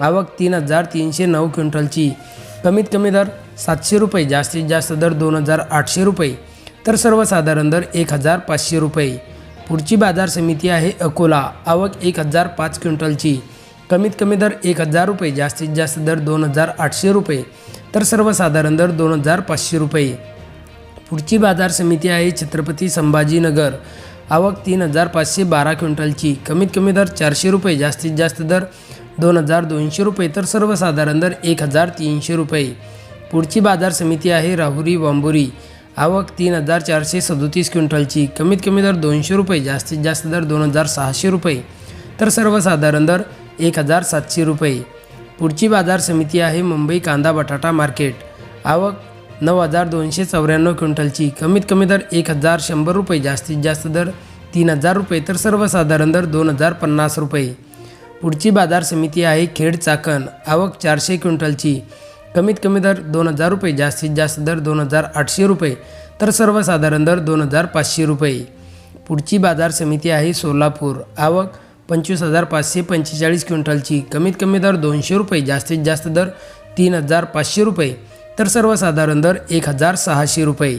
आवक तीन हजार तीनशे नऊ क्विंटलची. कमीत कमी दर सातशे रुपये जास्तीत जास्त दर दोन हजार आठशे रुपये तर सर्वसाधारण दर एक हजार पाचशे रुपये. पुढची बाजार समिती आहे अकोला आवक एक हजार पाच क्विंटलची. कमीत कमी दर एक हजार रुपये जास्तीत जास्त दर दोन हजार आठशे रुपये तर सर्वसाधारण दर दोन हजार पाचशे रुपये. पुढची बाजार समिती आहे छत्रपती संभाजीनगर आवक तीन हजार पाचशे बारा क्विंटलची. कमीत कमी दर चारशे रुपये जास्तीत जास्त दर दोन हजार दोनशे रुपये. तर सर्वसाधारण दर एक हजार तीनशे रुपये. पुढची बाजार समिती आहे राहुरी वांबोरी. आवक तीन हजार चारशे सदोतीस क्विंटलची. कमीत कमी दर दोनशे रुपये जास्तीत जास्त दर दोन हजार सहाशे रुपये. तर सर्वसाधारण दर एक हजार सातशे रुपये. पुढची बाजार समिती आहे मुंबई कांदा बटाटा मार्केट. आवक नऊ हजार दोनशे चौऱ्याण्णव क्विंटलची. कमीत कमी दर एक हजार शंभर रुपये जास्तीत जास्त दर तीन हजार रुपये. तर सर्वसाधारण दर दोन हजार पन्नास रुपये. पुढची बाजार समिती आहे खेड चाकण. आवक चारशे क्विंटलची. कमीत कमी दर दोन हजार रुपये जास्तीत जास्त दर दोन हजार आठशे रुपये तर सर्वसाधारण दर दोन हजार पाचशे रुपये. पुढची बाजार समिती आहे सोलापूर. आवक पंचवीस हजार पाचशे पंचेचाळीस क्विंटलची. कमीत कमी दर दोनशे रुपये जास्तीत जास्त दर तीन हजार पाचशे रुपये तर सर्वसाधारण दर एक हजार सहाशे रुपये.